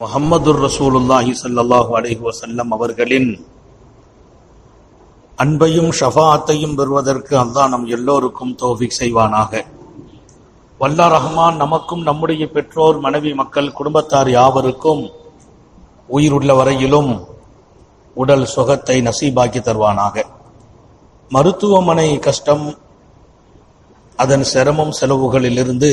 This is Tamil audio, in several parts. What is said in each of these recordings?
முகம்மதுர் ரசூலுல்லாஹி சல்லாஹு அலைஹி வசல்லம் அவர்களின் அன்பையும் ஷஃபாத்தையும் பெறுவதற்கு அல்லாஹ் நம் எல்லோருக்கும் தோஃபிக் செய்வானாக. வல்லா ரஹ்மான் நமக்கும் நம்முடைய பெற்றோர் மனைவி மக்கள் குடும்பத்தார் யாவருக்கும் உயிருள்ள வரையிலும் உடல் சுகத்தை நசீபாக்கி தருவானாக. மருத்துவமனை கஷ்டம் அதன் சிரமம் செலவுகளிலிருந்து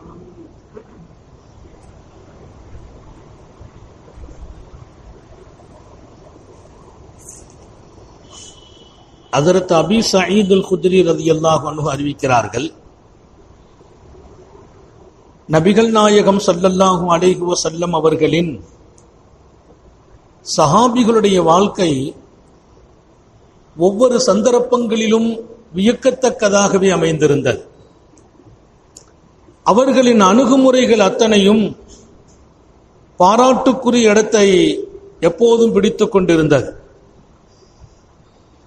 அதரத் அபி சயீத் அல் ரதி அல்லாஹ் அன்ஹு அறிவிக்கிறார்கள் நபிகள் நாயகம் சல்லல்லாஹு அலைஹி செல்லம் அவர்களின் சஹாபிகளுடைய வாழ்க்கை ஒவ்வொரு சந்தர்ப்பங்களிலும் வியக்கத்தக்கதாகவே அமைந்திருந்தது. அவர்களின் அணுகுமுறைகள் அத்தனையும் பாராட்டுக்குரிய இடத்தை எப்போதும் பிடித்துக் கொண்டிருந்தது.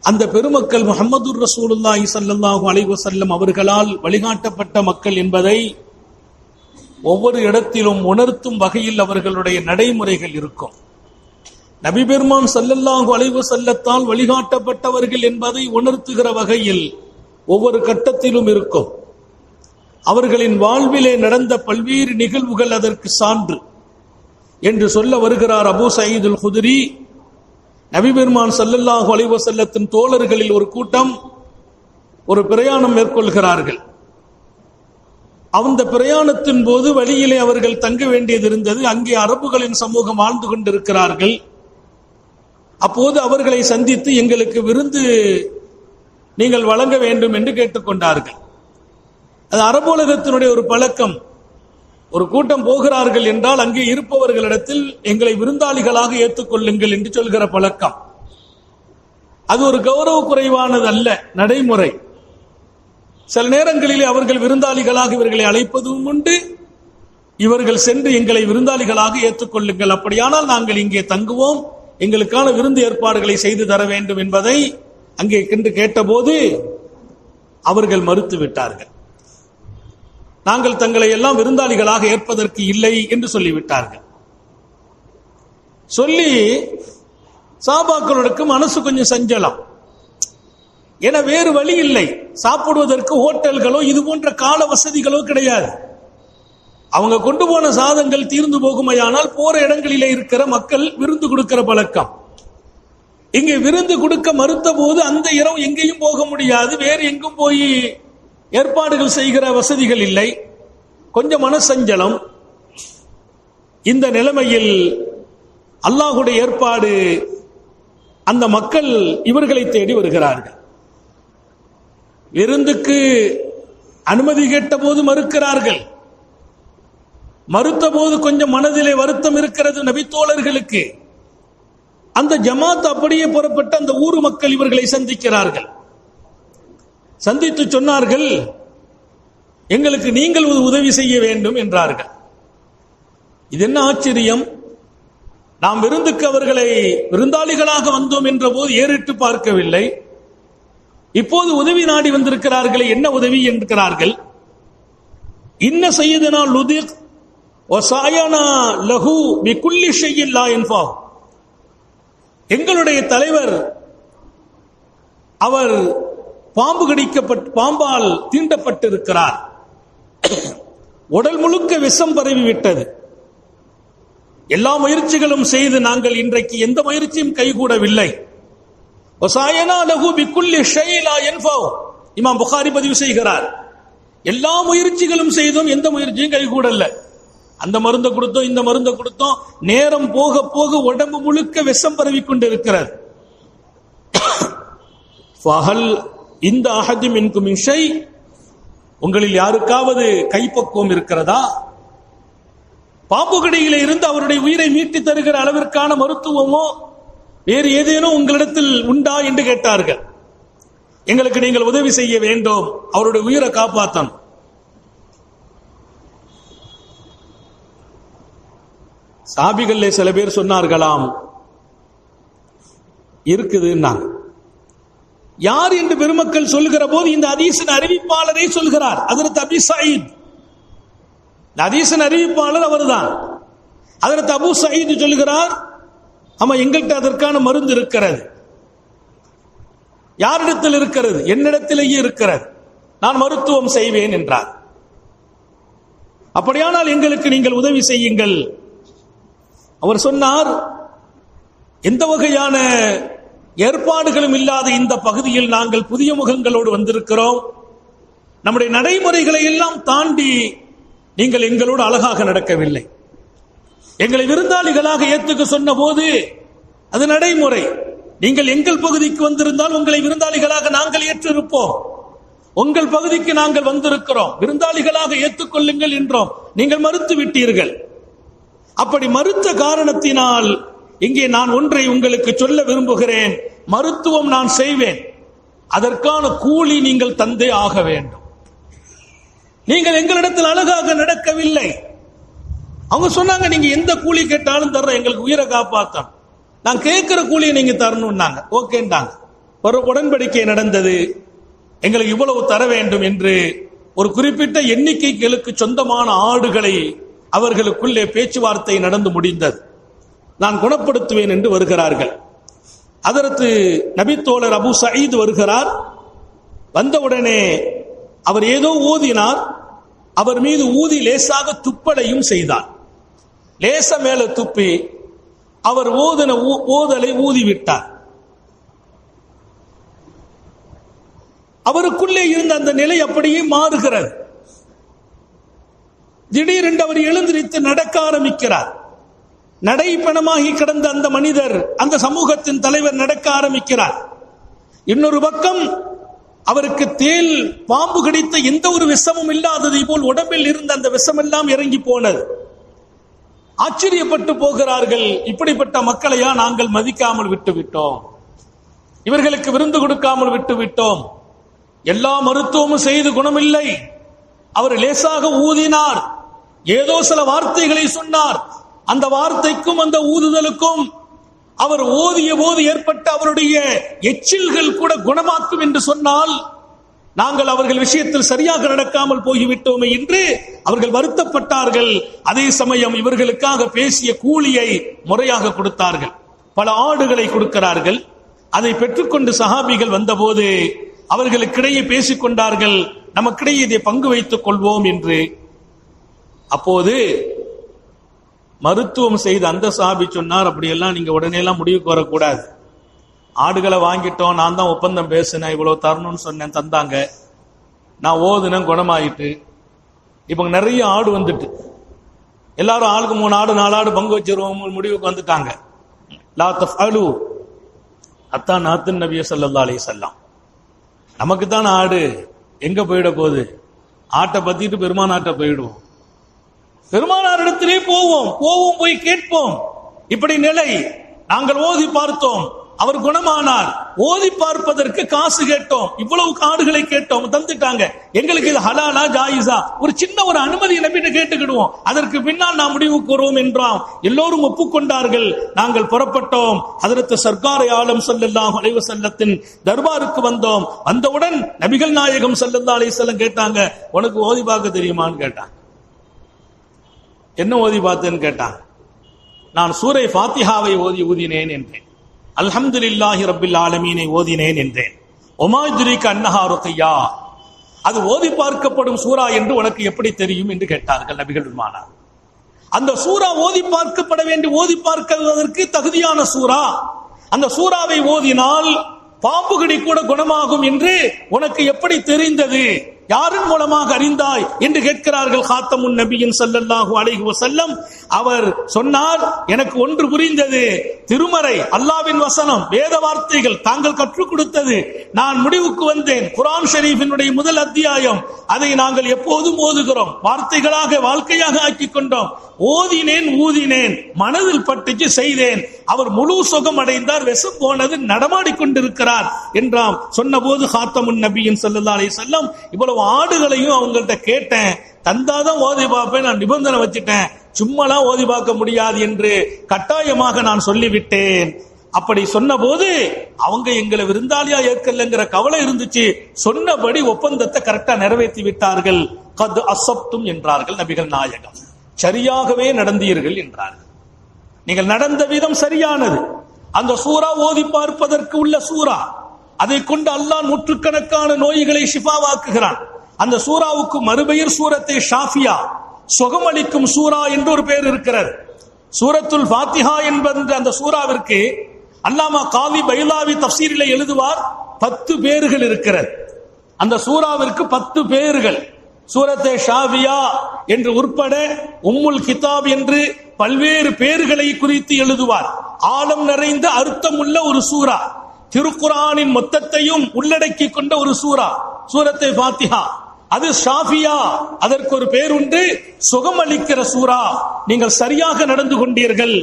அந்த பெருமக்கள் முகமது ரசூலுல்லாஹி சல்லாஹூ அலைவசல்லம் அவர்களால் வழிகாட்டப்பட்ட மக்கள் என்பதை ஒவ்வொரு இடத்திலும் உணர்த்தும் வகையில் அவர்களுடைய நடைமுறைகள் இருக்கும். நபிபெருமான் பெருமான் அலைவு செல்லத்தால் வழிகாட்டப்பட்டவர்கள் என்பதை உணர்த்துகிற வகையில் ஒவ்வொரு கட்டத்திலும் இருக்கும். அவர்களின் வாழ்விலே நடந்த பல்வேறு நிகழ்வுகள் அதற்கு சான்று என்று சொல்ல வருகிறார் அபூ சயீதுல் குதிரி. நபிபெருமான் சல்லல்லாஹு அலைவசல்லத்தின் தோழர்களில் ஒரு கூட்டம் ஒரு பிரயாணம் மேற்கொள்கிறார்கள். அந்த பிரயாணத்தின் போது வழியிலே அவர்கள் தங்க வேண்டியது இருந்தது. அங்கே அரபுகளின் சமூகம் வாழ்ந்து கொண்டிருக்கிறார்கள். அப்போது அவர்களை சந்தித்து எங்களுக்கு விருந்து நீங்கள் வழங்க வேண்டும் என்று கேட்டுக்கொண்டார்கள் அது அரபுலகத்தினுடைய ஒரு பழக்கம். ஒரு கூட்டம் போகிறார்கள் என்றால் அங்கே இருப்பவர்களிடத்தில் எங்களை விருந்தாளிகளாக ஏற்றுக்கொள்ளுங்கள் என்று சொல்கிற பழக்கம். அது ஒரு கௌரவ குறைவானது அல்ல நடைமுறை. சில நேரங்களிலே அவர்கள் விருந்தாளிகளாக இவர்களை அழைப்பதும் உண்டு. இவர்கள் சென்று எங்களை விருந்தாளிகளாக ஏற்றுக்கொள்ளுங்கள். அப்படியானால் நாங்கள் இங்கே தங்குவோம். எங்களுக்கான விருந்து ஏற்பாடுகளை செய்து தர வேண்டும் என்பதை அங்கே சென்று கேட்டபோது அவர்கள் மறுத்து விட்டார்கள் நாங்கள் தங்களை எல்லாம் விருந்தாளிகளாக ஏற்பதற்கு இல்லை என்று சொல்லிவிட்டார்கள். சொல்லி சாபாக்களுக்கு மனசு கொஞ்சம் செஞ்சலாம். என வேறு வழி இல்லை. சாப்பிடுவதற்கு ஹோட்டல்களோ இது போன்ற கால வசதிகளோ கிடையாது. அவங்க கொண்டு போன சாதங்கள் தீர்ந்து போகுமையானால் போற இடங்களிலே இருக்கிற மக்கள் விருந்து கொடுக்கிற பழக்கம். இங்கே விருந்து கொடுக்க மறுத்த போது அந்த இரவு எங்கேயும் போக முடியாது. வேறு எங்கும் போய் ஏற்பாடுகள் செய்கிற வசதிகள் இல்லை. கொஞ்சம் மனசஞ்சலம். இந்த நிலைமையில் அல்லாஹுடைய ஏற்பாடு அந்த மக்கள் இவர்களை தேடி வருகிறார்கள். விருந்துக்கு அனுமதி கேட்ட போது மறுக்கிறார்கள். மறுத்த போது கொஞ்சம் மனதிலே வருத்தம் இருக்கிறது நபித்தோழர்களுக்கு. அந்த ஜமாத் அப்படியே புறப்பட்டு அந்த ஊர் மக்கள் இவர்களை சந்திக்கிறார்கள். சந்தித்து சொன்னார்கள் எங்களுக்கு நீங்கள் உதவி செய்ய வேண்டும் என்றார்கள். இது என்ன ஆச்சரியம்? நாம் விருந்துக்கு அவர்களை விருந்தாளிகளாக வந்தோம் என்ற போது ஏறிட்டு பார்க்கவில்லை. இப்போது உதவி நாடி வந்திருக்கிறார்களே என்ன உதவி என்கிறார்கள்? இன்ன செய்யதுனா லுதிக் ஒசாயனா லஹு பிகுல்லி செய்யில்லா என்பா எங்களுடைய தலைவர் அவர் பாம்பு கடிக்கப்பட்டு பாம்பால் தீண்டப்பட்டிருக்கிறார். உடல் முழுக்க விஷம் பரவி விட்டது எல்லா முயற்சிகளும் செய்து நாங்கள் இன்றைக்கு எந்த முயற்சியும் கைகூடவில்லை. இமாம் புகாரி பதிவு செய்கிறார். எல்லா முயற்சிகளும் செய்தும் எந்த முயற்சியும் கைகூடல. அந்த மருந்தை கொடுத்தோம் இந்த மருந்தை கொடுத்தோம். நேரம் போக போக உடம்பு முழுக்க விஷம் பரவி கொண்டிருக்கிறது இந்த அகதி மின்கும் இஷை உங்களில் யாருக்காவது கைப்பக்குவம் இருக்கிறதா? பாம்புகடியில் இருந்து அவருடைய உயிரை மீட்டி தருகிற அளவிற்கான மருத்துவமோ வேறு ஏதேனும் உங்களிடத்தில் உண்டா என்று கேட்டார்கள். எங்களுக்கு நீங்கள் உதவி செய்ய வேண்டும் அவருடைய உயிரை காப்பாற்றணும் சாபிகள்ல சில பேர் சொன்னார்களாம் இருக்குதுன்னாங்க. யார் என்று பெருமக்கள் சொல்லுகிற போது இந்த அதீசன் அறிவிப்பாளரே சொல்கிறார் அதற்கு அபி சயீத். இந்த அதீசன் அறிவிப்பாளர் அவர்தான். அதற்கு அபு சயீத் சொல்லுகிறார் ஆமா எங்கள்கிட்ட அதற்கான மருந்து இருக்கிறது. யாரிடத்தில் இருக்கிறது? என்னிடத்திலேயே இருக்கிறது. நான் மருத்துவம் செய்வேன் என்றார். அப்படியானால் எங்களுக்கு நீங்கள் உதவி செய்யுங்கள். அவர் சொன்னார் எந்த வகையான ஏற்பாடுகளும் இல்லாத இந்த பகுதியில் நாங்கள் புதிய முகங்களோடு வந்திருக்கிறோம். நம்முடைய நடைமுறைகளை எல்லாம் தாண்டி நீங்கள் எங்களோடு அழகாக நடக்கவில்லை. எங்களை விருந்தாளிகளாக ஏத்துக்க சொன்ன போது அது நடைமுறை. நீங்கள் எங்கள் பகுதிக்கு வந்திருந்தால் உங்களை விருந்தாளிகளாக நாங்கள் ஏற்றிருப்போம். உங்கள் பகுதிக்கு நாங்கள் வந்திருக்கிறோம். விருந்தாளிகளாக ஏற்றுக்கொள்ளுங்கள் என்றோம். நீங்கள் மறுத்து விட்டீர்கள். அப்படி மறுத்த காரணத்தினால் இங்கே நான் ஒன்றை உங்களுக்கு சொல்ல விரும்புகிறேன். மருத்துவம் நான் செய்வேன். அதற்கான கூலி நீங்கள் தந்தே ஆக வேண்டும். நீங்கள் எங்களிடத்தில் அழகாக நடக்கவில்லை. அவங்க சொன்னாங்க நீங்க எந்த கூலி கேட்டாலும் தர்ற எங்களுக்கு உயிரை காப்பாத்தம் நான் கேட்கிற கூலியை நீங்க தரணும்னாங்க. ஓகேன்டாங்க ஒரு உடன்படிக்கை நடந்தது. எங்களுக்கு இவ்வளவு தர வேண்டும் என்று ஒரு குறிப்பிட்ட எண்ணிக்கைகளுக்கு சொந்தமான ஆடுகளை அவர்களுக்குள்ளே பேச்சுவார்த்தை நடந்து முடிந்தது. நான் குணப்படுத்துவேன் என்று வருகிறார்கள். அதற்கு நபித்தோழர் அபு சயீத் வருகிறார். வந்தவுடனே அவர் ஏதோ ஊதினார். அவர் மீது ஊதி லேசாக துப்பலையும் செய்தார். லேச மேல துப்பி அவர் ஓதின ஊ- ஓதலை ஊதிவிட்டார். அவருக்குள்ளே இருந்த அந்த நிலை அப்படியே மாறுகிறது. திடீரென்று அவர் எழுந்திருத்து நடக்க ஆரம்பிக்கிறார். நடைப்பணமாகி கிடந்த அந்த மனிதர் அந்த சமூகத்தின் தலைவர் நடக்க ஆரம்பிக்கிறார். இன்னொரு பக்கம் அவருக்கு தேல் பாம்பு கடித்த எந்த ஒரு விஷமும் இல்லாததை போல் உடம்பில் இருந்த அந்த விஷமெல்லாம் இறங்கி போனது. ஆச்சரியப்பட்டு போகிறார்கள் இப்படிப்பட்ட மக்களையா நாங்கள் மதிக்காமல் விட்டு விட்டோம் இவர்களுக்கு விருந்து கொடுக்காமல் விட்டு விட்டோம் எல்லா மருத்துவமும் செய்து குணமில்லை. அவர் லேசாக ஊதினார். ஏதோ சில வார்த்தைகளை சொன்னார். அந்த வார்த்தைக்கும் அந்த ஊதுதலுக்கும் அவர் ஓதிய போது ஏற்பட்ட அவருடைய எச்சில்கள் கூட குணமாக்கும் என்று சொன்னால் நாங்கள் அவர்கள் விஷயத்தில் சரியாக நடக்காமல் போய்விட்டோமே என்று அவர்கள் வருத்தப்பட்டார்கள். அதே சமயம் இவர்களுக்காக பேசிய கூலியை முறையாக கொடுத்தார்கள். பல ஆடுகளை கொடுக்கிறார்கள். அதை பெற்றுக்கொண்டு சஹாபிகள் வந்தபோது அவர்களுக்கிடையே பேசிக் கொண்டார்கள் நமக்கிடையே இதை பங்கு வைத்துக் கொள்வோம் என்று. அப்போது மருத்துவம் செய்து அந்த சாபி சொன்னார் அப்படியெல்லாம் நீங்க உடனே எல்லாம் முடிவுக்கு வரக்கூடாது. ஆடுகளை வாங்கிட்டோம் நான் தான் ஒப்பந்தம் பேசினேன் இவ்வளவு தரணும்னு சொன்னேன் தந்தாங்க. நான் ஓதுனேன் குணமாயிட்டு. இப்போ நிறைய ஆடு வந்துட்டு. எல்லாரும் ஆளுக்கு மூணு ஆடு நாலு ஆடு பங்கு வச்சிருவோம் முடிவுக்கு வந்துட்டாங்க. லா தஃஅலு. அத்தா நாத்து நபிய ஸல்லல்லாஹு அலி சொல்லாம் நமக்கு தான் ஆடு. எங்க போயிட போகுது? ஆட்டை பத்திட்டு பெருமானாட்ட போயிடுவோம். பெருமானாரிடத்திலே போவோம் போவோம் போய் கேட்போம். இப்படி நிலை. நாங்கள் ஓதி பார்த்தோம். அவர் குணமானார். ஓதி பார்ப்பதற்கு காசு கேட்டோம். இவ்வளவு காடுகளை கேட்டோம். தந்துட்டாங்க. எங்களுக்கு இது ஹலாலா ஜாயிசா ஒரு சின்ன ஒரு அனுமதி நம்பிட்டு கேட்டுக்கிடுவோம். அதற்கு பின்னால் நாம் முடிவு கூறுவோம் என்றாம். எல்லோரும் ஒப்புக்கொண்டார்கள். நாங்கள் புறப்பட்டோம். அதற்கு சர்க்காரை ஆலம் ஸல்லல்லாஹு அலைவு செல்லத்தின் தர்பாருக்கு வந்தோம். வந்தவுடன் நபிகள் நாயகம் ஸல்லல்லாஹு அலைஹி செல்லம் கேட்டாங்க உனக்கு ஓதி பார்க்க தெரியுமான்னு கேட்டாங்க. என்ன ஓதி பார்த்தேன்னு கேட்டான். நான் சூரை ஃபாத்திஹாவை ஓதி ஊதினேன் என்றேன். அல்ஹம்துலில்லாஹி ரபில் ஆலமீனை ஓதினேன் என்றேன். ஒமாஜுரிக்கு அன்னஹா ருக்கையா? அது ஓதி பார்க்கப்படும் சூரா என்று உனக்கு எப்படி தெரியும் என்று கேட்டார்கள் நபிகள் பெருமானார் அந்த சூரா ஓதி பார்க்கப்பட வேண்டி ஓதி பார்க்கிறதற்கு தகுதியான சூரா. அந்த சூறாவை ஓதினால் பாம்புகடி கூட குணமாகும் என்று உனக்கு எப்படி தெரிந்தது? யாரின் மூலமாக அறிந்தாய் என்று கேட்கிறார்கள் காத்தமுன் நபியின் ஸல்லல்லாஹு அலைஹி வசல்லம் அவர் சொன்னார் எனக்கு ஒன்று புரிந்தது. திருமறை அல்லாவின் வசனம் வேத வார்த்தைகள் தாங்கள் கற்றுக் கொடுத்தது. நான் முடிவுக்கு வந்தேன். குரான் ஷெரீஃபினுடைய முதல் அத்தியாயம். அதை நாங்கள் எப்போதும் ஓதுகிறோம். வார்த்தைகளாக வாழ்க்கையாக ஆக்கிக் கொண்டோம். ஓதினேன் ஊதினேன். மனதில் பட்டுச்சு செய்தேன். அவர் முழு சுகம் அடைந்தார். வெசம் போனது நடமாடிக்கொண்டிருக்கிறார் என்றாம் சொன்னபோது காத்தமுன் நபியின் சல்லல்லா அலை செல்லம் இவ்வளவு ஆடுகளையும் அவங்கள்ட்ட கேட்டேன். தந்தாதான் ஓதி பார்ப்பேன் நான் நிபந்தனை வச்சுட்டேன். சும்மாலாம் ஓதி பார்க்க முடியாது என்று கட்டாயமாக நான் சொல்லிவிட்டேன். அப்படி சொன்னபோது அவங்க எங்களை விருந்தாளியா ஏற்கலங்கிற கவலை இருந்துச்சு. சொன்னபடி ஒப்பந்தத்தை கரெக்டா நிறைவேற்றி விட்டார்கள். கது அசப்தும் என்றார்கள் நபிகள் நாயகம். சரியாகவே நடந்தீர்கள் என்றார்கள். நீங்கள் நடந்த விதம் சரியானது. அந்த சூறா ஓதி பார்ப்பதற்கு உள்ள சூறா. அதை கொண்டு அல்லாஹ் நூற்றுக்கணக்கான நோய்களை ஷிஃபாவாக்குகிறான். அந்த சூராவுக்கு மறுபெயர் சூரத்தை ஷாஃபியா. சுகமளிக்கும் சூரா என்று ஒரு பெயர் இருக்கிறது. சூரத்துல் ஃபாத்திஹா என்பது அந்த சூராவிற்கு அல்லாமா காவி பைலாவி தப்சீரிலே எழுதுவார் பத்து பேர்கள் இருக்கிறது. அந்த சூராவிற்கு பத்து பேர்கள் சூரத்தை ஷாவியா என்று உட்பட உம்முல் கிதாப் என்று பல்வேறு பேர்களை குறித்து எழுதுவார். ஆழம் நிறைந்த அர்த்தமுள்ள ஒரு சூரா திருக்குரானின் மொத்தத்தையும் உள்ளடக்கி கொண்ட ஒரு சூரா சூரத்தை பாத்திஹா அது ஷாஃபியா. அதற்கு ஒரு பேர் உண்டு சுகமளிக்கிற சூரா நீங்கள் சரியாக நடந்து கொண்டீர்கள்.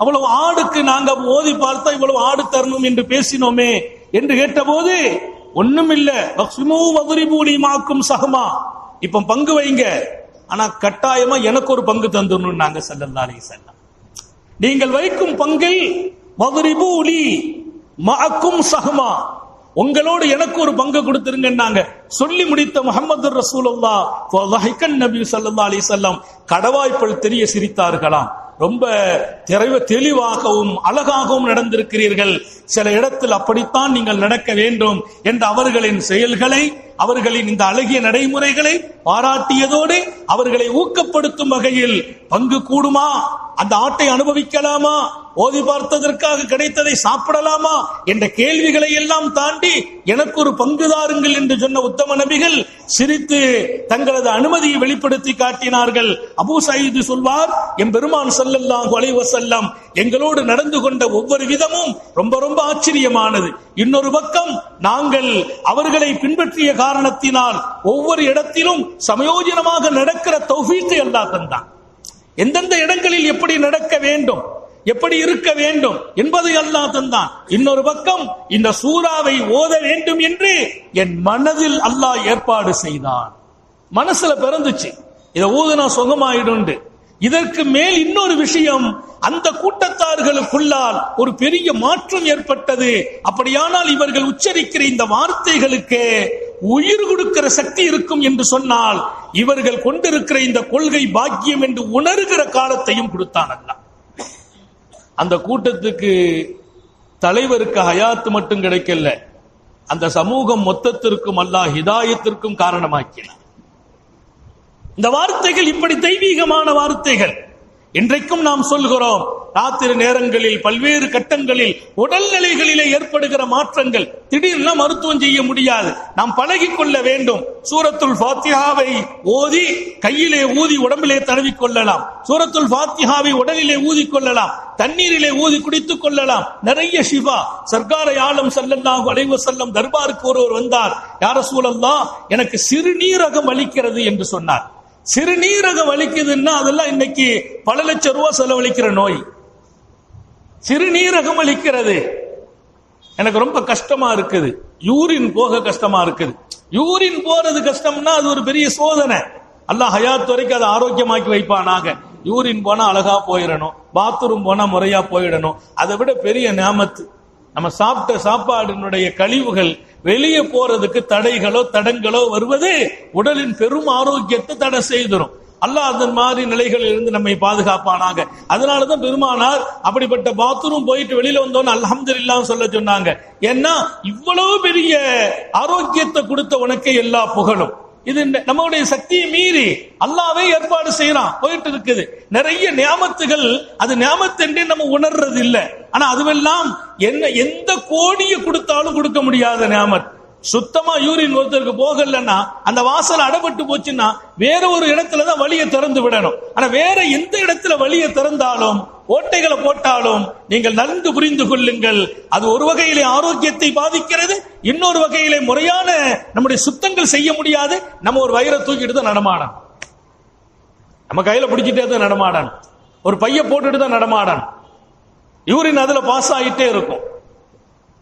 அவ்வளவு ஆடுக்கு நாங்க ஓதி பார்த்தா இவ்வளவு ஆடு தரணும் என்று பேசினோமே என்று கேட்டபோது ஒண்ணும் இல்ல வதுரிபூ சகமா இப்ப பங்கு வைங்க. ஆனா கட்டாயமா எனக்கு ஒரு பங்கு தந்துடணும் நாங்க ஸல்லல்லாஹு நீங்கள் வைக்கும் பங்கில் வதுரிபூ மாக்கும் சஹமா. உங்களோடு எனக்கு ஒரு பங்கு கொடுத்துருங்கன்னாங்க. சொல்லி முடித்த முகமது ரசூலுல்லா ஃபதஹிகன் நபி சல்லா அலி சொல்லம் கடவாய்ப்பல் தெரிய சிரித்தார்களாம். ரொம்ப தெளிவ தெளிவாகவும் அழகாகவும் நடந்திருக்கிறீர்கள். சில இடத்தில் அப்படித்தான் நீங்கள் நடக்க வேண்டும் என்ற அவர்களின் செயல்களை அவர்களின் இந்த அழகிய நடைமுறைகளை பாராட்டியதோடு அவர்களை ஊக்கப்படுத்தும் வகையில் பங்கு கூடுமா? அந்த ஆட்டை அனுபவிக்கலாமா? ஓதி பார்த்ததற்காக கிடைத்ததை சாப்பிடலாமா? என்ற கேள்விகளை எல்லாம் தாண்டி எனக்கு ஒரு பங்குதாருங்கள் என்று சொன்ன உத்தம நபிகள் சிரித்து தங்களது அனுமதியை வெளிப்படுத்தி காட்டினார்கள். அபூ சயீது சொல்வார் என் பெருமான் செல்லல்லாம் அலைஹி வஸல்லம் எங்களோடு நடந்து கொண்ட ஒவ்வொரு விதமும் ரொம்ப ரொம்ப ஆச்சரியமானது. இன்னொரு பக்கம் நாங்கள் அவர்களை பின்பற்றிய காரணத்தினால் ஒவ்வொரு இடத்திலும் சமயோஜனமாக நடக்கிற தௌஃபீக்கை அல்லாஹ் தந்தான். எந்தெந்த இடங்களில் எப்படி நடக்க வேண்டும் எப்படி இருக்க வேண்டும் என்பதை அல்லாஹ் தந்தான். இன்னொரு பக்கம் இந்த சூறாவை ஓத வேண்டும் என்று என் மனதில் அல்லாஹ் ஏற்பாடு செய்தான். மனசுல பிறந்துச்சு. இதை ஊதுனா சுகமாயிடும் இதற்கு மேல் இன்னொரு விஷயம் அந்த கூட்டத்தார்களுக்குள்ளால் ஒரு பெரிய மாற்றம் ஏற்பட்டது. அப்படியானால் இவர்கள் உச்சரிக்கிற இந்த வார்த்தைகளுக்கு உயிர் கொடுக்கிற சக்தி இருக்கும் என்று சொன்னால் இவர்கள் கொண்டிருக்கிற இந்த கொள்கை பாக்கியம் என்று உணர்கிற காலத்தையும் கொடுத்தான் அந்த கூட்டத்துக்கு தலைவருக்கு ஹயாத்து மட்டும் கிடைக்கல. அந்த சமூகம் மொத்தத்திற்கும் அல்லாஹ் ஹிதாயத்திற்கும் காரணமாக்கினார் இந்த வார்த்தைகள் இப்படி தெய்வீகமான வார்த்தைகள். இன்றைக்கும் நாம் சொல்கிறோம் ராத்திரி நேரங்களில் பல்வேறு கட்டங்களில் உடல்நிலைகளிலே ஏற்படுகிற மாற்றங்கள். திடீர்னு மருத்துவம் செய்ய முடியாது. நாம் பழகி கொள்ள வேண்டும். சூரத்துல் ஃபாத்தியாவை ஓதி கையிலே ஊதி உடம்பிலே தடவிக் கொள்ளலாம். சூரத்துல் ஃபாத்தியாவை உடலிலே ஊதி கொள்ளலாம். தண்ணீரிலே ஊதி குடித்துக் கொள்ளலாம். நிறைய சிவா சர்க்காரை ஆளும் சல்லல்லாஹு அலைஹி செல்லும் தர்பாருக்கு ஒருவர் வந்தார். யார சூழல்லா எனக்கு சிறுநீரகம் அளிக்கிறது என்று சொன்னார். சிறுநீரகம் வலிக்குதுன்னா அதெல்லாம் இன்னைக்கு பல லட்சம் ரூபாய் செலவழிக்கிற நோய். சிறுநீரகம் வலிக்கிறது எனக்கு ரொம்ப கஷ்டமா இருக்குது. யூரின் போக கஷ்டமா இருக்குது. யூரின் போறது கஷ்டம்னா அது ஒரு பெரிய சோதனை. அல்லாஹ் ஹயாத் வரைக்கும் அதை ஆரோக்கியமாக்கி வைப்பானாக. யூரின் போனா அழகா போயிடணும். பாத்ரூம் போனா முறையா போயிடணும். அதை விட பெரிய நியாமத்து. நம்ம சாப்பிட்ட சாப்பாடினுடைய கழிவுகள் வெளியே போறதுக்கு தடைகளோ தடங்களோ வருவது உடலின் பெரும் ஆரோக்கியத்தை தடை செய்திரும். அல்லாஹ் அதன் மாதிரி நிலைகளில் இருந்து நம்மை பாதுகாப்பானாங்க அதனாலதான் பெருமானார் அப்படிப்பட்ட பாத்ரூம் போயிட்டு வெளியில வந்தோன்னு அல்ஹம்துலில்லாஹ் சொல்ல சொன்னாங்க. ஏன்னா இவ்வளவு பெரிய ஆரோக்கியத்தை கொடுத்த உனக்கே எல்லா புகழும். இது நம்மளுடைய சக்தியை மீறி அல்லாவே ஏற்பாடு செய்யறான். போயிட்டு இருக்குது. நிறைய நியாமத்துகள் அது நியாமத்தென்றே நம்ம உணர்றது இல்லை ஆனா அதுவெல்லாம் என்ன எந்த கோடியை கொடுத்தாலும் கொடுக்க முடியாத நியாமத். சுத்தமா யூரின் ஒருத்தருக்கு போகலன்னா அந்த வாசல் அடப்பட்டு போச்சுன்னா வேற ஒரு இடத்துல தான் வழியை திறந்து விடணும். ஆனா வேற எந்த இடத்துல வழியை திறந்தாலும் ஓட்டைகளை போட்டாலும் நீங்கள் நன்கு புரிந்து கொள்ளுங்கள். அது ஒரு வகையிலே ஆரோக்கியத்தை பாதிக்கிறது இன்னொரு வகையிலே முறையான நம்முடைய சுத்தங்கள் செய்ய முடியாது. நம்ம ஒரு வயிறை தூக்கிட்டு தான் நடமாடணும். நம்ம கையில பிடிச்சிட்டே தான் நடமாடணும். ஒரு பைய போட்டுட்டு தான் நடமாடணும். யூரின் அதுல பாஸ் ஆகிட்டே இருக்கும்.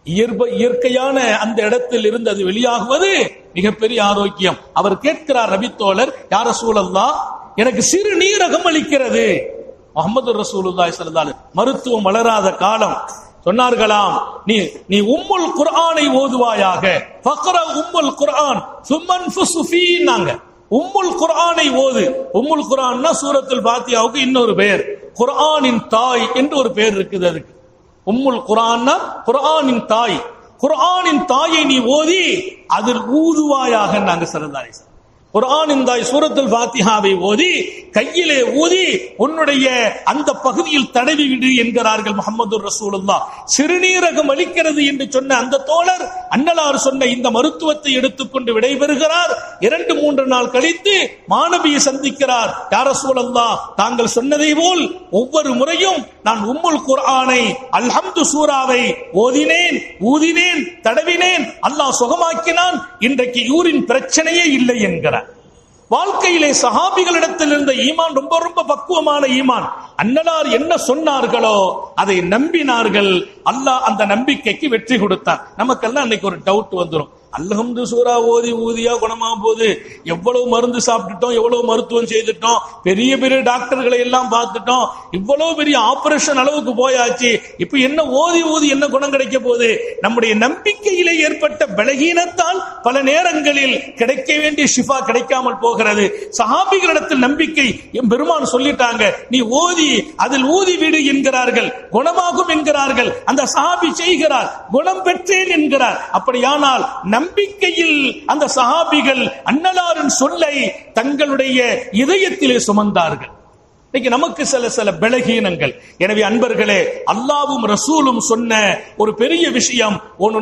இயற்ப இயற்கையான அந்த இடத்தில் இருந்து அது வெளியாகுவது மிகப்பெரிய ஆரோக்கியம். அவர் கேட்கிறார் நபித்தோழர் யார சூழல்லா எனக்கு சிறு நீரகம் அளிக்கிறது. முகமது ரசூலுல்லாய் ஸல்லல்லாஹு மருத்துவம் வளராத காலம். சொன்னார்களாம் நீ நீ உம்முல் குர்ஆனை ஓதுவாயாக. ஃபக்ர உம்முல் குர்ஆன் சும்மன் ஃபுசுஃபீனாங்க உம்முல் குர்ஆனை ஓது. உம்முல் குர்ஆன்னா சூரத்துல் பாத்தியாவுக்கு இன்னொரு பெயர். குர்ஆனின் தாய் என்று ஒரு பெயர் இருக்குது அதுக்கு. உம்முல் குர்ஆன்னா குரானின் தாய். குரானின் தாயை நீ ஓதி அதில் ஊதுவாயாக நாங்க சிறந்தாரி குரான் தாய் சூரத்துல் ஃபாத்திஹாவை ஓதி கையிலே ஊதி உன்னுடைய அந்த பகுதியில் தடவி விடு என்கிறார்கள் முகமது ரசூலுல்லா சிறுநீரகம் அளிக்கிறது என்று சொன்ன அந்த தோழர் அன்னலார் சொன்ன இந்த மருத்துவத்தை எடுத்துக்கொண்டு விடைபெறுகிறார். இரண்டு மூன்று நாள் கழித்து மாணவியை சந்திக்கிறார். யார சூழல்லா தாங்கள் சொன்னதை போல் ஒவ்வொரு முறையும் நான் உம்முல் குர்ஆனை அல்ஹம்து சூராவை ஓதினேன் ஊதினேன் தடவினேன் அல்லாஹ் சுகமாக்கினான் இன்றைக்கு யூரின் பிரச்சனையே இல்லை என்கிறார். வாழ்க்கையிலே சஹாபிகளிடத்தில் இருந்த ஈமான் ரொம்ப ரொம்ப பக்குவமான ஈமான். அன்னலார் என்ன சொன்னார்களோ அதை நம்பினார்கள். அல்லாஹ் அந்த நம்பிக்கைக்கு வெற்றி கொடுத்தார் நமக்கெல்லாம் அன்னைக்கு ஒரு டவுட் வந்துடும் அல்லஹம்து சூறா ஓதி ஊதியா குணமா போகுது. எவ்வளவு மருந்து சாப்பிட்டுட்டோம் எவ்வளவு மருத்துவம் செய்துட்டோம் பெரிய பெரிய டாக்டர்களை எல்லாம் பார்த்துட்டோம் இவ்வளவு பெரிய ஆபரேஷன் அளவுக்கு போயாச்சு. இப்ப என்ன ஓதி ஊதி என்ன குணம் கிடைக்க போகுது? நம்முடைய நம்பிக்கையிலே ஏற்பட்ட பலகீனத்தால் பல நேரங்களில் கிடைக்க வேண்டிய ஷிஃபா கிடைக்காமல் போகிறது. சஹாபிகளிடத்தில் நம்பிக்கை என் பெருமான் சொல்லிட்டாங்க நீ ஓதி அதில் ஊதி விடு என்கிறார்கள். குணமாகும் என்கிறார்கள். அந்த சஹாபி செய்கிறார் குணம் பெற்றேன் என்கிறார். அப்படியானால் நம் நம்பிக்கையில் அந்த சஹாபிகள் அன்னலாரின் சொல்லை தங்களுடைய இதயத்திலே சுமந்தார்கள். இன்னைக்கு நமக்கு சில சில பலகீனங்கள். எனவே அன்பர்களே அல்லாவும் ரசூலும் சொன்ன ஒரு பெரிய விஷயம் ஒன்னு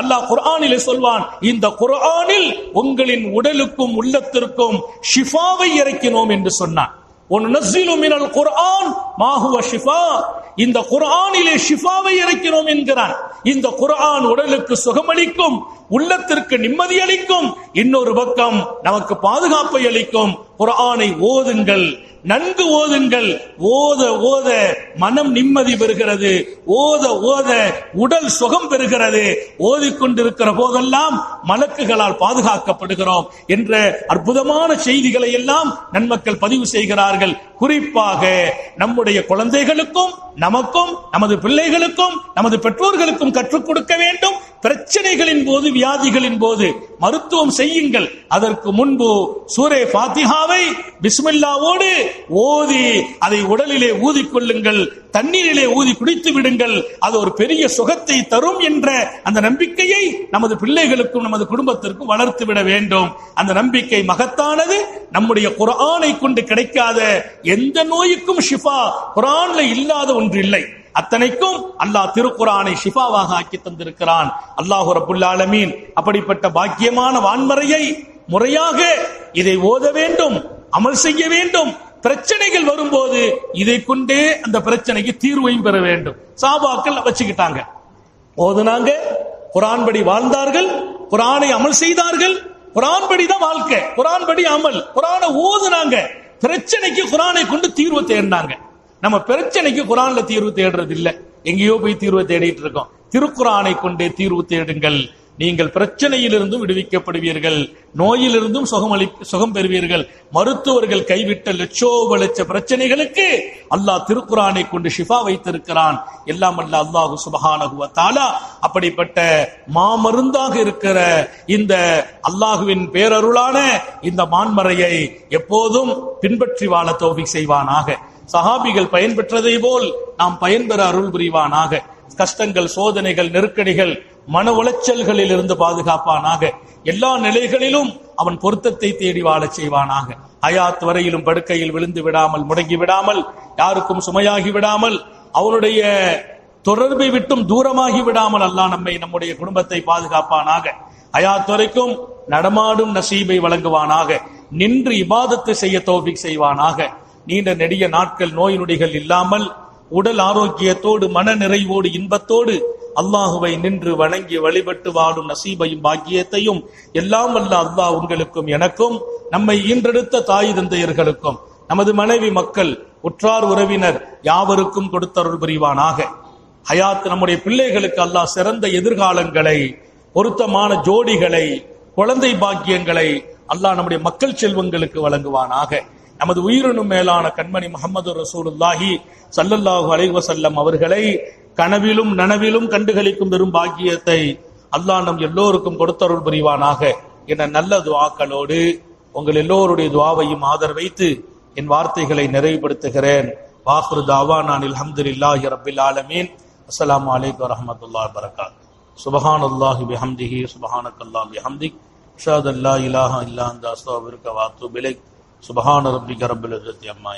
அல்லாஹ் குர்ஆனிலே சொல்வான் இந்த குர்ஆனில் உங்களின் உடலுக்கும் உள்ளத்திற்கும் ஷிஃபாவை இறக்கினோம் என்று சொன்னான். ஒன்னு நஸ்ஸிலு மினல் குர்ஆன் மாஹுவ ஷிஃபா இந்த குர்ஆனிலே ஷிஃபாவை இறக்கினோம் என்கிறான் இந்த குர்ஆன் உடலுக்கு சுகமளிக்கும். உள்ளத்திற்கு நிம்மதி அளிக்கும். இன்னொரு பக்கம் நமக்கு பாதுகாப்பை அளிக்கும். குரானை ஓதுங்கள். நன்கு ஓதுங்கள். ஓத ஓத மனம் நிம்மதி பெறுகிறது. ஓத ஓத உடல் சுகம் பெறுகிறது. ஓதிக்கொண்டிருக்கிற போதெல்லாம் மலக்குகளால் பாதுகாக்கப்படுகிறோம் என்ற அற்புதமான செய்திகளை எல்லாம் நன்மக்கள் பதிவு செய்கிறார்கள். குறிப்பாக நம்முடைய குழந்தைகளுக்கும் நமக்கும் நமது பிள்ளைகளுக்கும் நமது பெற்றோர்களுக்கும் கற்றுக் கொடுக்க வேண்டும். பிரச்சனைகளின் போது வியாதிகளின் போது மருத்துவம் செய்யுங்கள். அதற்கு முன்பு சூரே பாத்திஹாவை பிஸ்மில்லாவோடு ஓதி அதை உடலிலே ஊதிக்கொள்ளுங்கள். தண்ணீரிலே ஊதி குடித்து விடுங்கள். அது ஒரு பெரிய சுகத்தை தரும் என்ற அந்த நம்பிக்கையை நமது பிள்ளைகளுக்கும் நமது குடும்பத்திற்கும் வளர்த்து விட வேண்டும். அந்த நம்பிக்கை மகத்தானது. நம்முடைய குரானை கொண்டு கிடைக்காத எந்த நோய்க்கும் ஷிஃபா குரான்ல இல்லாத ஒன்று இல்லை. அத்தனைக்கும் அல்லாஹ் திருக்குரானை ஷிஃபாவாக ஆக்கி தந்திருக்கிறான். அல்லாஹு ரபுல் ஆலமீன். அப்படிப்பட்ட பாக்கியமான வான்மறையை முறையாக இதை ஓத வேண்டும் அமல் செய்ய வேண்டும். பிரச்சனைகள் வரும்போது இதை கொண்டே அந்த பிரச்சனைக்கு தீர்வையும் பெற வேண்டும். சாபாக்கள் வச்சுக்கிட்டாங்க. ஓதுனாங்க குரான் படி வாழ்ந்தார்கள் குரானை அமல் செய்தார்கள். குரான் படி தான் வாழ்க்கை. குரான் படி அமல். குரானை ஓதுனாங்க. பிரச்சனைக்கு குரானை கொண்டு தீர்வு தேர்ந்தாங்க. நம்ம பிரச்சனைக்கு குரான்ல தீர்வு தேடுறது இல்ல எங்கேயோ போய் தீர்வு தேடிட்டு இருக்கோம். திருக்குறானை கொண்டே தீர்வு தேடுங்கள். நீங்கள் பிரச்சனையிலிருந்தும் விடுவிக்கப்படுவீர்கள். நோயிலிருந்தும் சுகமளி சுகம் பெறுவீர்கள். மருத்துவர்கள் கைவிட்ட லட்சோப லட்ச பிரச்சனைகளுக்கு அல்லாஹ் திருக்குறானை கொண்டு ஷிஃபா வைத்திருக்கிறான். எல்லாம் அல்ல அல்லாஹு சுபஹானகுவ தாலா அப்படிப்பட்ட மாமருந்தாக இருக்கிற இந்த அல்லாஹுவின் பேரருளான இந்த மான்மறையை எப்போதும் பின்பற்றி வாழ தோஃபி செய்வானாக. சஹாபிகள் பயன்பெற்றதை போல் நாம் பயன்பெற அருள் புரிவானாக. கஷ்டங்கள் சோதனைகள் நெருக்கடிகள் மன உளைச்சல்களில் இருந்து பாதுகாப்பானாக. எல்லா நிலைகளிலும் அவன் பொருத்தத்தை தேடி வாழச் செய்வானாக. ஹயாத் வரையிலும் படுக்கையில் விழுந்து விடாமல் முடங்கி விடாமல் யாருக்கும் சுமையாகி விடாமல் அவனுடைய தொடர்பை விட்டும் தூரமாகி விடாமல் அல்லாஹ் நம்மை நம்முடைய குடும்பத்தை பாதுகாப்பானாக. ஹயாத் வரைக்கும் நடமாடும் நசீபை வழங்குவானாக. நின்று இபாதத்து செய்ய தோபிக் செய்வானாக. நீண்ட நெடிய நாட்கள் நோய் நொடிகள் இல்லாமல் உடல் ஆரோக்கியத்தோடு மன நிறைவோடு இன்பத்தோடு அல்லாஹுவை நின்று வணங்கி வழிபட்டு வாடும் நசீபையும் பாக்கியத்தையும் எல்லாம் வல்ல அல்லாஹ் உங்களுக்கும் எனக்கும் நம்மை ஈன்றெடுத்த தாய் தந்தையர்களுக்கும் நமது மனைவி மக்கள் உற்றார் உறவினர் யாவருக்கும் கொடுத்தருள் புரிவானாக. ஹயாத் நம்முடைய பிள்ளைகளுக்கு அல்லாஹ் சிறந்த எதிர்காலங்களை பொருத்தமான ஜோடிகளை குழந்தை பாக்கியங்களை அல்லாஹ் நம்முடைய மக்கள் செல்வங்களுக்கு வழங்குவானாக. நமது உயிரினும் மேலான கண்மணி முகமது ரசூலுல்லாஹி சல்லல்லாஹு அலைவசல்லம் அவர்களை கனவிலும் நனவிலும் கண்டுகளிக்கும் பெரும் பாக்கியத்தை அல்லாஹ் நம் எல்லோருக்கும் கொடுத்தருள் புரிவானாக. என நல்ல துவாக்களோடு உங்கள் எல்லோருடைய துவாவையும் ஆதரவைத்து என் வார்த்தைகளை நிறைவுபடுத்துகிறேன். வாஹ்ரு தாவா நான் அல்ஹம்துலில்லாஹி ரபில் ஆலமீன். அஸ்லாம் வலைக்கம் வரமத்துல்லா வரகாத் சுபஹான் அல்லாஹி பிஹம்திஹி சுபஹானக்கல்லாஹ் பிஹம்திக். ஷாத் அல்லா இலாஹா இல்லா அந்த அஸ்தக்ஃபிருக வாத்து பிலைக் சுபஹான ரப்பிக ரப்பில் அம்மா